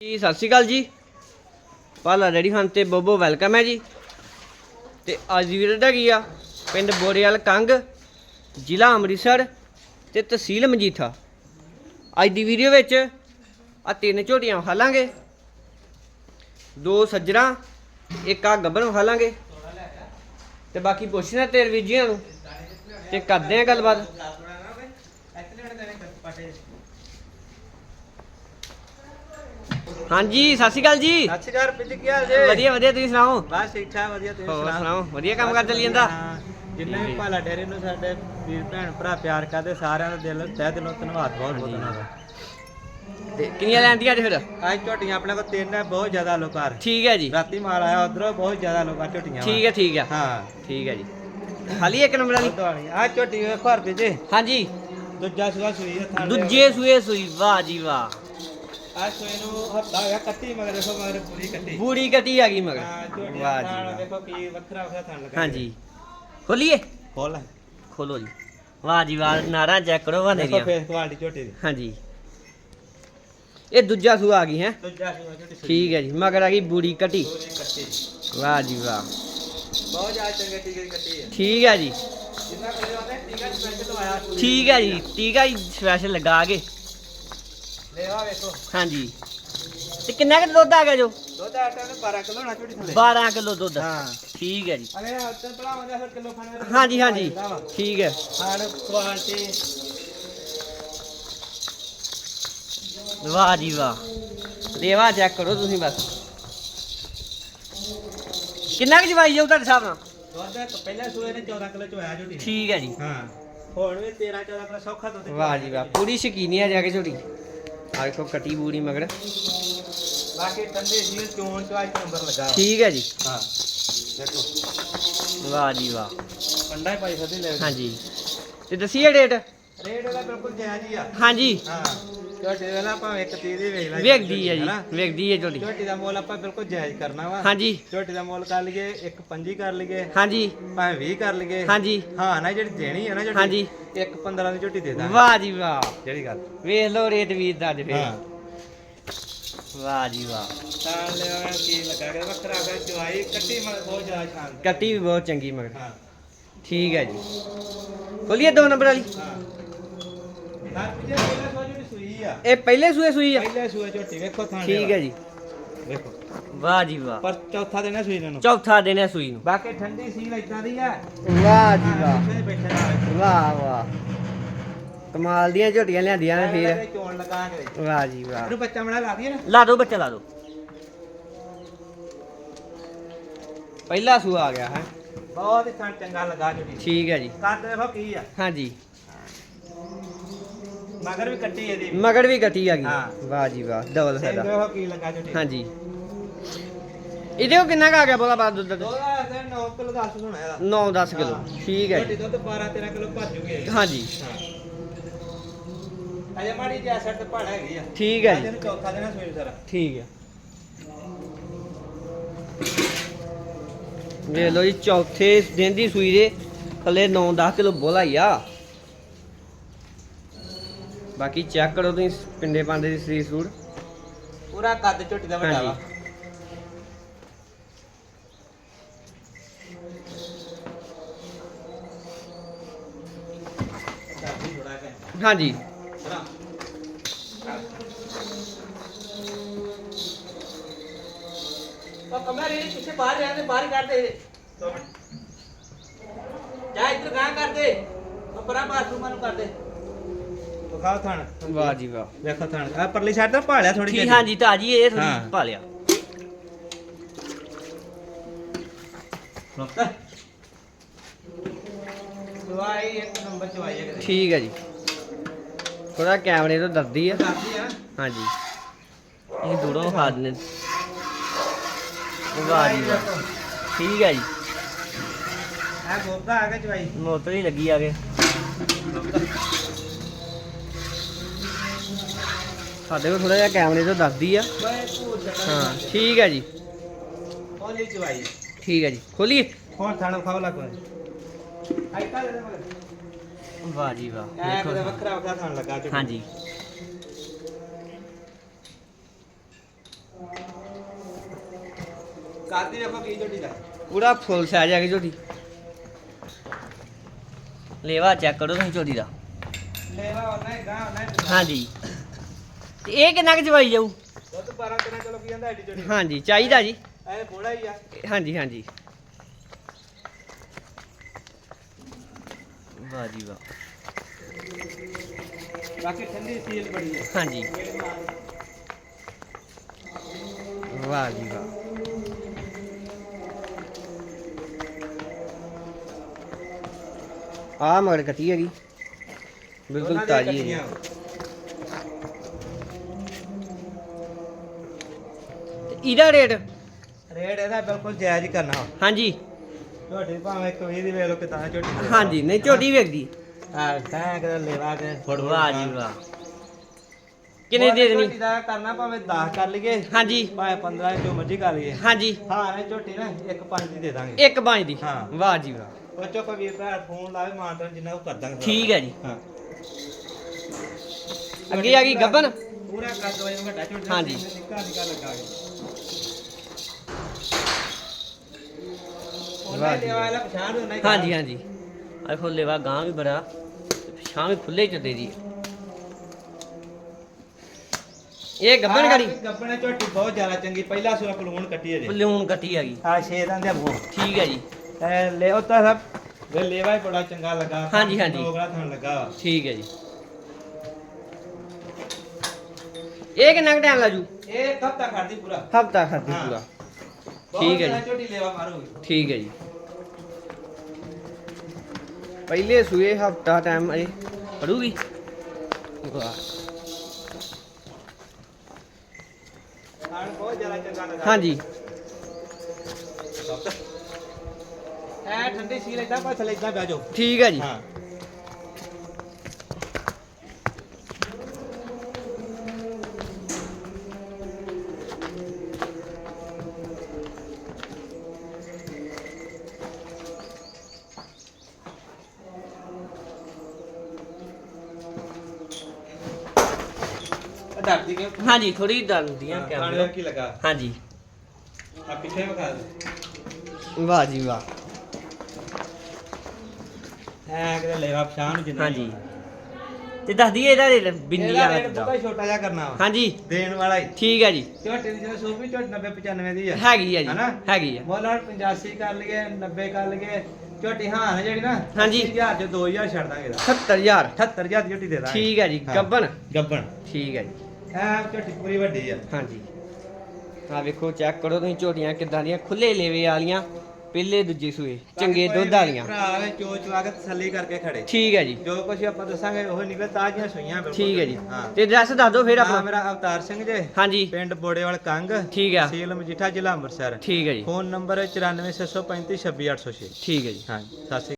ਜੀ, ਸਤਿ ਸ਼੍ਰੀ ਅਕਾਲ ਜੀ। ਪਾਲਾ ਰੈਡੀ ਫਨ ਤੇ ਬੋਬੋ ਵੈਲਕਮ ਹੈ ਜੀ। ਤੇ ਅੱਜ ਦੀ ਵੀਡੀਓ ਦਾ ਕੀ ਆ ਪਿੰਡ ਬੋਰੇਵਾਲ ਕੰਗ, ਜ਼ਿਲ੍ਹਾ ਅੰਮ੍ਰਿਤਸਰ ਤੇ ਤਹਿਸੀਲ ਮਜੀਠਾ। ਅੱਜ ਦੀ ਵੀਡੀਓ ਵਿੱਚ ਆ ਤਿੰਨ ਝੋਟੀਆਂ ਵਿਖਾਲਾਂਗੇ। ਦੋ ਸੱਜਰਾਂ ਇੱਕ ਆ ਗੱਬਰ ਵਿਖਾਲਾਂਗੇ। ਤੇ ਬਾਕੀ ਪੁੱਛਣਾ ਤੇਰੇ ਵੀਰ ਜੀਆਂ ਨੂੰ ਤੇ ਕਰਦੇ ਆ ਗੱਲਬਾਤ। ਹਾਂਜੀ ਸਤਿ ਸ਼੍ਰੀ ਅਕਾਲ ਜੀ। ਸਤਿ ਸ਼੍ਰੀ ਅਕਾਲ ਪਿੰਡ ਕੀ ਹਾਲ ਜੀ? ਵਧੀਆ ਵਧੀਆ ਤੁਸੀਂ ਸੁਣਾਓ? ਬਸ ਠੀਕ ਠਾਕ ਵਧੀਆ ਤੁਸੀਂ ਹੋਰ ਸੁਣਾਓ? ਵਧੀਆ ਕੰਮ ਕਰ ਚੱਲੀ ਜਾਂਦਾ? ਹਾਂ, ਜਿੰਨੇ ਵੀ ਭਾਲਾ ਡੇਰੇ ਨੂੰ ਸਾਡੇ ਵੀਰ ਭੈਣ ਭਰਾ ਪਿਆਰ ਕਰਦੇ ਸਾਰਿਆਂ ਦਾ ਦਿਲ ਤਹਿ ਦਿਲੋਂ ਧੰਨਵਾਦ ਬਹੁਤ ਬਹੁਤ ਉਹਨਾਂ ਦਾ। ਤੇ ਕਿੰਨੀਆਂ ਲੈਂਦੀਆਂ ਅੱਜ ਫਿਰ? ਅੱਜ ਝੋਟੀਆਂ ਆਪਣੇ ਕੋਲ ਤਿੰਨ ਹੈ ਬਹੁਤ ਜ਼ਿਆਦਾ ਲੋਕਾਰ ਠੀਕ ਹੈ ਜੀ। ਰਾਤੀ ਮਾਲ ਆਇਆ ਉਧਰੋਂ ਬਹੁਤ ਜ਼ਿਆਦਾ ਲੋਕਾਂ ਝੋਟੀਆਂ ਠੀਕ ਹੈ ਠੀਕ ਹੈ। ਹਾਂ। ਠੀਕ ਹੈ ਜੀ। ਖਾਲੀ ਇੱਕ ਨੰਬਰ ਵਾਲੀ? ਆ ਝੋਟੀ ਘਰ ਤੇ ਜੇ। ਹਾਂਜੀ। ਦੂਜਾ ਸੁਆ ਸੂਈ ਹੈ ਦੂਜੇ ਸੂਏ ਸੂਈ ਵਾਹ ਜੀ ਵਾਹ। ਆ ਸੂਏ ਨੂੰ ਹਫਤਾ ਹੋਇਆ ਕੱਟੀ ਮਗਰ ਦੇਖੋ ਮਗਰ ਪੂਰੀ ਕੱਟੀ। ਬੂੜੀ ਕਟੀ ਆ ਗਈ ਹਾਂ ਮਗਰ ਝੋਟੀ ਵਾਹ ਜੀ ਥਾਣ ਵਾਹ। ਦੇਖੋ ਕੀ ਵੱਖਰਾ ਵੱਖਰਾ ਥਾਣ ਲੱਗਾ। ਹਾਂਜੀ। ਖੋਲੀਏ? ਖੋਲ ਖੋਲੋ ਜੀ। ਵਾਹ ਜੀ ਵਾਹ ਨਾਰਾ ਚੈੱਕ ਕਰੋ ਵਾਨੇ ਦੇਖੋ ਦੀਆਂ ਫੇਸ ਕੁਆਲਿਟੀ ਝੋਟੀ ਦੀ। ਹਾਂਜੀ। ਇਹ ਦੂਜਾ ਸੂਆ ਆ ਗਈ ਹੈ? ਦੂਜਾ ਸੁਆ ਝੋਟੀ ਸੂਈ। ਠੀਕ ਹੈ ਜੀ ਮਗਰ ਆ ਗਈ ਬੂੜੀ ਕਟੀ। ਪੂਰੀ ਕੱਟੀ। ਵਾਹ ਜੀ ਵਾਹ। ਬਹੁਤ ਜ਼ਿਆਦਾ ਚੰਗੇ ਟੀਕੇ ਦੀ ਕੱਟੀ ਹੈ। ਠੀਕ ਹੈ ਜੀ। ਜਿੰਨਾ ਕੋਲੇ ਆਉਂਦਾ ਟੀਕਾ ਸਪੈਸ਼ਲ ਆਇਆ ਠੀਕ ਹੈ ਜੀ ਟੀਕਾ ਹੀ ਸਪੈਸ਼ਲ ਲਗਾ ਕੇ। ਵੇਖੋ। ਹਾਂਜੀ। ਤੇ ਕਿੰਨਾ ਕੁ ਦੁੱਧ ਆ ਗਿਆ ਜੋ? ਦੁੱਧ ਆਟਾ ਨੇ 12 ਕਿਲੋ ਨਾ ਝੋਟੀ ਥੱਲੇ 12 ਕਿਲੋ ਦੁੱਧ। ਹਾਂ। ਠੀਕ ਹੈ ਜੀ। ਅਰੇ ਹੱਥ ਭਲਾਵਾਂ ਫਿਰ ਕਿਲੋ ਖਾਣੇ ਹਾਂਜੀ ਹਾਂਜੀ। ਠੀਕ ਹੈ। ਖਾਣ ਕੁਆਲਿਟੀ। ਵਾਹ ਜੀ ਵਾਹ। ਦੇਵਾ ਚੈੱਕ ਕਰੋ ਤੁਸੀਂ ਬਸ। ਕਿੰਨਾ ਕੁ ਜਵਾਈ ਜਾਊ ਤੁਹਾਡੇ ਹਿਸਾਬ ਨਾਲ? ਦੁੱਧ ਪਹਿਲੇ ਸੂਏ ਨੇ 14 ਕਿਲੋ ਚ ਹੋਇਆ ਝੋਟੀ। ਠੀਕ ਹੈ ਜੀ। ਹਾਂ। ਹੁਣ ਵੀ 13 14 ਕਿਲੋ ਸੌਖਾ ਦੁੱਧ। ਵਾਹ ਜੀ ਵਾਹ। ਪੂਰੀ ਸ਼ਕੀਨੀ ਆ ਜਾ ਕੇ ਝੋਟੀ ਆ ਵੇਖੋ ਕਟੀ ਬੂੜੀ ਮਗਰ। ਬਾਕੀ ਠੰਡੇ ਸੀ ਚੋਣ ਚ ਅੱਜ ਨੰਬਰ ਲੱਗਾ। ਠੀਕ ਹੈ ਜੀ। ਹਾਂ ਦੇਖੋ। ਵਾਹ ਜੀ ਵਾਹ। ਪੰਡਾ ਹੀ ਪਾਈ ਸਦੀ ਲੈ ਹਾਂਜੀ। ਤੇ ਦਸੀਏ ਡੇਟ? ਰੇਟ ਉਹਦਾ ਬਿਲਕੁਲ ਜਾਇਜ਼ ਹੀ ਆ। ਹਾਂਜੀ। ਹਾਂ ਝੋਟੀ ਵੇਲਾ ਭਾਵੇਂ ਇੱਕ ਤੀਹ ਦੀ ਵੇਚ ਲੈ ਵੇਖਦੀ ਹੈ ਜੀ? ਵੇਖਦੀ ਹੈ ਝੋਟੀ। ਝੋਟੀ ਦਾ ਮੁੱਲ ਆਪਾਂ ਬਿਲਕੁਲ ਜਾਇਜ਼ ਕਰਨਾ ਵਾ। ਹਾਂਜੀ। ਝੋਟੀ ਦਾ ਮੁੱਲ ਕਰ ਲਈਏ ਇੱਕ ਪੰਜੀ ਕਰ ਲਈਏ। ਹਾਂਜੀ। ਭਾਵੇਂ 20 ਕਰ ਲਈਏ। ਹਾਂਜੀ। ਹਾਂ ਨਾ ਜਿਹੜੀ ਦੇਣੀ ਹੈ ਨਾ ਝੋਟੀ। ਹਾਂਜੀ। ਇੱਕ 15 ਦੀ ਝੋਟੀ ਦੇ ਦਾਂਗੇ। ਵਾਹ ਜੀ ਵਾਹ। ਜਿਹੜੀ ਗੱਲ। ਵੇਖ ਲਓ ਰੇਟ ਵੀਰ ਦਾ ਅੱਜ ਹਾਂ। ਵਾਹ ਜੀ ਵਾਹ। ਤਾਂ ਲਿਆ ਕੀ ਲੱਗਾ ਕਿ ਵੱਖਰਾ ਹੈ ਚਵਾਈ ਕੱਟੀ ਮਨ ਬਹੁਤ ਜ਼ਿਆਦਾ ਸ਼ਾਨ। ਕੱਟੀ ਵੀ ਬਹੁਤ ਚੰਗੀ ਮਗਰ। ਹਾਂ। ਠੀਕ ਹੈ ਜੀ। ਖੋਲੀਏ ਦੋ ਨੰਬਰ ਵਾਲੀ। ਹਾਂ। ਤਾਂ ਪਿਛੇ ਪਹਿਲੇ ਸੋ ਜਿਹੜੀ ਸੂਈ ਆ। ਇਹ ਪਹਿਲੇ ਸੂਏ ਸੂਈ ਆ। ਪਹਿਲੇ ਸੂਏ ਝੋਟੀ ਵੇਖੋ ਥਾਂ ਠੀਕ ਹੈ ਜੀ। ਵੇਖੋ। ਵਾਹ ਜੀ ਵਾਹ। ਪਰ ਚੌਥਾ ਹੈ ਸੂਈ ਨੂੰ। ਚੌਥਾ ਦਿਨ ਹੈ ਸੂਈ ਨੂੰ। ਬਾਕੀ ਠੰਡੀ ਸੀਲ ਇਦਾਂ ਦੀ ਆ। ਵਾਹ ਜੀ ਵਾਹ। ਵਾਹ ਵਾਹ। ਕਮਾਲ ਦੀਆਂ ਝੋਟੀਆਂ ਲਿਆਂਦੀਆਂ ਨੇ ਫੇਰ। ਚੋਣ ਲਗਾ ਕੇ ਵਾਹ ਜੀ ਵਾਹ। ਇਹਨੂੰ ਬੱਚਾ ਬਣਾ ਲਾ ਦਈਏ ਨਾ। ਲਾ ਦੋ ਬੱਚਾ ਲਾ ਦੋ। ਪਹਿਲਾ ਸੂਆ ਆ ਗਿਆ ਹੈ। ਬਹੁਤ ਹੀ ਥਾਂ ਚੰਗਾ ਲੱਗਾ ਝੋਟੀ। ਠੀਕ ਹੈ ਜੀ। ਕੱਦ ਦੇਖੋ ਕੀ ਆ। ਹਾਂਜੀ। ਮਗਰ ਵੀ ਕੱਟੀ ਇਹਦੀ। ਮਗਰ ਵੀ ਗੱਟੀ ਆ ਗਈ। ਹਾਂ। ਵਾਹ ਜੀ ਵਾਹ ਡਬਲ ਸਿੰਘ ਫਾਇਦਾ। ਦੇਖੋ ਕੀ ਲੱਗਾ ਝੋਟੀ। ਹਾਂਜੀ। ਇਹਦੇ ਕੋ ਕਿੰਨਾ ਕੁ ਆ ਗਿਆ ਬੋਲਾ ਬਾਦ ਦੁੱਧ ਦੋ ਦਾ ਤੇ 9 ਕਿਲੋ ਦੱਸ ਹੋਣਾ ਇਹਦਾ। 9-10 ਕਿਲੋ ਠੀਕ ਹੈ ਝੋਟੀ ਜੀ ਦੁੱਧ 12 13 ਕਿਲੋ ਭੱਜ ਜੂਗੀ ਇਹ। ਹਾਂਜੀ। ਹਾਂ। ਅਜੇ ਮਾੜੀ ਜਿਹਾ ਸੱਟ ਤੇ ਪੜ ਹੈਗੀ ਆ। ਠੀਕ ਹੈ ਅੱਜ ਜੀ। ਇਹਨੂੰ ਚੌਥਾ ਦਿਨ ਆ ਸਵੇਰ ਸਾਰਾ। ਠੀਕ ਹੈ। ਵੇਖ ਲਓ ਜੀ ਚੌਥੇ ਦਿਨ ਦੀ ਸੂਈ ਦੇ ਥੱਲੇ 9-10 ਕਿਲੋ ਬੋਲਾ ਹੀ ਆ। ਬਾਕੀ ਚੈੱਕ ਕਰੋ ਤੁਸੀਂ ਪਿੰਡੇ ਪਾਂਦੇ ਦੀ ਸਰੀਰ ਸੂਰ। ਪੂਰਾ ਕੱਦ ਝੋਟੀ ਦਾ ਵੱਡਾ ਵਾ ਥੋੜਾ ਕੇ ਹਾਂਜੀ। ਉਹ ਕਮਰੇ ਦੇ ਪਿੱਛੇ ਬਾਹਰ ਰਹਿੰਦੇ ਬਾਹਰ ਹੀ ਕਰਦੇ ਜਾ ਇੱਧਰ ਗਾਂ ਕਰਦੇ ਉਹ ਪਰਾਂ ਬਾਥਰੂਮਾਂ ਨੂੰ ਕਰਦੇ ਵਿਖਾ ਥਣ। ਵਾਹ ਜੀ ਵਾਹ। ਵੇਖੋ ਥਣ। ਆ ਪਰਲੀ ਸਾਈਡ ਤਾਂ ਭਾਲਿਆ ਥੋੜੀ ਠੀਕ ਹਾਂਜੀ ਤਾਜੀ ਇਹ ਥੋੜੀ ਹਾਂ। ਪਾ ਲਿਆ ਰੁਕ ਦਵਾਈ ਇੱਕ ਨੰਬਰ ਚ ਆਈ ਹੈ ਕਿਤੇ। ਠੀਕ ਹੈ ਜੀ। ਥੋੜਾ ਕੈਮਰੇ ਤੋਂ ਡਰਦੀ ਆ। ਕਰਦੀ ਆ? ਹਾਂਜੀ। ਇਹ ਦੂਰੋਂ ਖਾ ਦਿੰਦੇ। ਜੀ ਠੀਕ ਹੈ ਜੀ। ਆ ਗੋਗਾ ਆ ਗਿਆ ਚਵਾਈ ਮੋਟਰ ਹੀ ਲੱਗੀ ਆ ਕੇ ਸਾਡੇ ਕੋਲ ਥੋੜਾ ਜਿਹਾ ਕੈਮਰੇ ਤੋਂ ਦੱਸਦੀ ਆ। ਭੂਤ ਹਾਂ ਠੀਕ ਹੈ ਜੀ। ਬੋਲੀ ਚਵਾਈ ਠੀਕ ਹੈ ਜੀ। ਖੋਲੀਏ। ਹੁਣ ਥਣ ਖਾਓ ਲਾ ਕੋਈ ਆਈ ਕਾ ਦੇ ਮਗਰ? ਵਾਹ ਜੀ ਵਾਹ। ਐ ਦੇਖੋ ਕਿਤੇ ਵੱਖਰਾ ਵੱਖਰਾ ਥਣ ਲੱਗਾ ਝੋਟੀ। ਹਾਂਜੀ। ਕਾਦੀ ਵੇਖੋ ਕੀ ਝੋਟੀ ਦਾ। ਪੂਰਾ ਫੁੱਲ ਸਾਈਜ਼ ਆ ਗਈ ਝੋਟੀ। ਲੇਵਾ ਚੈੱਕ ਕਰੋ ਤੁਸੀਂ ਝੋਟੀ ਦਾ। ਲੈਵਾ ਉਹਨਾਂ ਹੀ ਗਾਂ ਉਹਨਾਂ ਹੀ। ਹਾਂਜੀ। ਤੇ ਇਹ ਕਿੰਨਾ ਕੁ ਚਵਾਈ ਜਾਊ? ਦੁੱਧ 12 13 ਕਿਲੋ ਕੀ ਜਾਂਦਾ ਐਡੀ ਝੋਟੀ। ਹਾਂਜੀ ਚਾਹੀਦਾ ਜੀ। ਐ ਬੋੜਾ ਹੀ ਆ। ਹਾਂਜੀ ਹਾਂਜੀ। ਵਾਹ ਜੀ ਵਾਹ। ਬਾਕੀ ਠੰਡੀ ਸੀਲ ਬੜੀ ਹੈ। ਹਾਂਜੀ। ਵਾਹ ਜੀ ਵਾਹ। ਆ ਮਗਰ ਕੱਟੀ ਹੈਗੀ। ਬਿਲਕੁਲ ਤਾਜੀ ਹੈ ਜੀ। ਤੇ ਇਹਦਾ ਰੇਟ ਰੇਟ ਇਹਦਾ ਬਿਲਕੁਲ ਜਾਇਜ਼ ਕਰਨਾ। ਹਾਂਜੀ। ਝੋਟੀ ਭਾਵੇਂ ਇੱਕ ਵੀਹ ਦੀ ਵੇਖ ਲਓ ਕਿਤਾ ਝੋਟੀ ਦੇ। ਹਾਂਜੀ ਨਹੀਂ ਝੋਟੀ ਵੇਖਦੀ। ਹਾਂ ਤਾਂ ਕਿ ਲੈਵਾ ਕੇ ਫੁੱਟ ਵਾਹ ਜੀ ਵਾਹ। ਕਿੰਨੇ ਦੇ ਦੇਣੀ ਦਾ ਕਰਨਾ ਭਾਵੇਂ 10 ਕਰ ਲਈਏ ਹਾਂਜੀ। ਭਾਵੇਂ 15 ਜੋ ਮਰਜ਼ੀ ਕਰ ਲਈਏ। ਹਾਂਜੀ। ਹਾਂ ਇਹ ਝੋਟੀ ਨਾ ਇੱਕ ਪੰਜ ਦੀ ਦੇ ਦਾਂਗੇ। ਇੱਕ ਪੰਜ ਦੀ। ਹਾਂ। ਵਾਹ ਜੀ ਵਾਹ। ਉਹ ਚੋ ਕੋਈ ਵੀਰ ਭਰਾ ਫੋਨ ਲਾਵੇ ਮਾਨਤਾ ਜਿੰਨਾ ਉਹ ਕਰ ਦਾਂਗੇ ਠੀਕ ਹੈ ਜੀ। ਹਾਂ। ਅੱਗੇ ਆ ਗਈ ਗੱਬਨ? ਪੂਰਾ ਕਰ ਦੋ ਵੱਡਾ ਝੋਟੀ ਹਾਂਜੀ। ਨਿੱਕਾ ਨਿੱਕਾ ਲੱਗਾ ਗਿਆ ਵਾਹ ਜੀ ਹਾਂਜੀ ਹਾਂਜੀ। ਆ ਖੋਲੇ ਵਾ ਗਾਂ ਵੀ ਬੜਾ ਸ਼ਾਮ ਵੀ ਖੁੱਲੇ ਚੱਲਦੇ ਦੀ ਇਹ ਗੱਬਨ ਗੜੀ? ਗੱਬਣ ਝੋਟੀ ਬਹੁਤ ਜ਼ਿਆਦਾ ਚੰਗੀ ਪਹਿਲਾ ਸੂਆ ਪਲੂਣ ਕੱਟੀ ਹੈ ਜੀ ਪਲੂਣ ਕੱਟੀ ਗਈ। ਆ ਛੇ ਦੰਦ ਦੇ ਮੂੰਹ ਠੀਕ ਹੈ ਜੀ। ਐ ਲੈ ਉਹ ਤਾਂ ਸਭ ਵੇ ਲੇਵਾ ਹੀ ਬੜਾ ਚੰਗਾ ਲੱਗਾ। ਹਾਂਜੀ, ਹਾਂਜੀ। ਦੋਗਲਾ ਥਣ ਲੱਗਾ। ਵਾ। ਠੀਕ ਹੈ ਜੀ। ਇਹ ਕਿੰਨਾ ਕੁ ਟਾਈਮ ਲਾਜੂ? ਇਹ ਕਬ ਤੱਕ ਖੜਦੀ ਪੂਰਾ। ਹਫਤਾ ਖਾਦੀ। ਪੂਰਾ। ਬਹੁਤ ਠੀਕ ਹੈ ਜ਼ਿਆਦਾ ਜੀ। ਝੋਟੀ ਲੇਵਾ ਮਾਰੂਗੀ। ਠੀਕ ਹੈ ਜੀ। ਪਹਿਲੇ ਸੂਏ ਹਫਤਾ ਟਾਈਮ ਅਜੇ ਪੜੂਗੀ। ਹਾਂਜੀ। ਐ ਠੰਡੀ ਸੀ ਲੈਂਦਾ ਪਰ ਥਲੇ ਇਦਾਂ ਬਹਿ ਜਾਓ। ਠੀਕ ਹੈ ਜੀ। ਹਾਂ। ਡਰਦੀ ਕਿ ਹਾਂਜੀ ਥੋੜੀ ਕਾਣੇ ਕੈਮਰਾ ਕੀ ਲੱਗਾ? ਹਾਂਜੀ। ਆ ਪਿੱਛੇ ਵਿਖਾ ਦੇ। ਵਾਹ ਜੀ ਵਾਹ। ਐ ਕਿਤੇ ਲੈਵਾ ਪਛਾਣ ਨੂੰ ਜਿੰਨਾ ਹਾਂਜੀ। ਤੇ ਦੱਸ ਦਈਏ ਇਹਦਾ ਰੇਟ ਬਿੰਦੀ ਇਹਦਾ ਵਾਲਾ ਰੇਟ ਕਿੱਦਾਂ? ਬਹੁਤਾ ਹੀ ਛੋਟਾ ਜਿਹਾ ਕਰਨਾ ਵਾ। ਹਾਂਜੀ। ਦੇਣ ਵਾਲਾ ਹੀ। ਠੀਕ ਹੈ ਜੀ। ਝੋਟੇ ਦੀ ਜਦੋਂ ਸੂਪੀ ਝੋਟ 90 95 ਦੀ ਆ। ਹੈਗੀ ਆ ਜੀ। ਹਨਾ? ਹੈਗੀ ਆ। ਮੁੱਲ ਹੁਣ 85 ਕਰ ਲਈਏ 90 ਕਰ ਲਈਏ। ਝੋਟੀ ਹਾਂ ਹੈ ਜਿਹੜੀ ਨਾ ਹਾਂਜੀ। 80000 ਚ 2000 ਛੱਡ ਦਾਂਗੇ ਇਹਦਾ। 70000 78000 ਦੀ ਝੋਟੀ ਦੇ ਦਾਂਗੇ। ਠੀਕ ਹੈ ਜੀ ਹਾਂ। ਗੱਬਨ ਗੱਬਣ। ਠੀਕ ਹੈ ਜੀ। ਐ ਝੋਟੀ ਪੂਰੀ ਵੱਡੀ ਆ। ਹਾਂਜੀ। ਆ ਵੇਖੋ ਚੈੱਕ ਕਰੋ ਤੁਸੀਂ ਝੋਟੀਆਂ ਕਿੱਦਾਂ ਦੀਆਂ ਖੁੱਲੇ ਲੇਵੇ ਵਾਲੀਆਂ ਪਹਿਲੇ ਦੂਜੇ ਸੂਏ ਚੰਗੇ ਦੁੱਧ ਵਾਲੀਆਂ। ਭਰਾ ਆਵੇ ਚੋ ਚਵਾ ਕੇ ਤਸੱਲੀ ਕਰਕੇ ਖੜੇ। ਠੀਕ ਹੈ ਜੀ। ਜੋ ਕੁਝ ਆਪਾਂ ਦੱਸਾਂਗੇ ਉਹ ਨਿਕਲ ਤਾਜ਼ੀਆਂ ਸੂਈਆਂ ਬਿਲਕੁਲ। ਠੀਕ ਹੈ ਜੀ। ਹਾਂ। ਤੇ ਐਡਰੈਸ ਦੱਸ ਦਿਓ ਫਿਰ ਆਪਣਾ। ਮੇਰਾ ਅਵਤਾਰ ਸਿੰਘ ਜੇ। ਹਾਂਜੀ। ਪਿੰਡ ਬੋੜੇਵਾਲ ਕੰਗ। ਠੀਕ ਮਜੀਠਾ ਜ਼ਿਲ੍ਹਾ ਅੰਮ੍ਰਿਤਸਰ। ਠੀਕ ਹੈ ਜੀ। ਫੋਨ ਨੰਬਰ 9465362806 ਠੀਕ ਹੈ ਜੀ। ਹਾਂ ਸਤਿ ਸ਼੍ਰੀ ਅਕਾਲ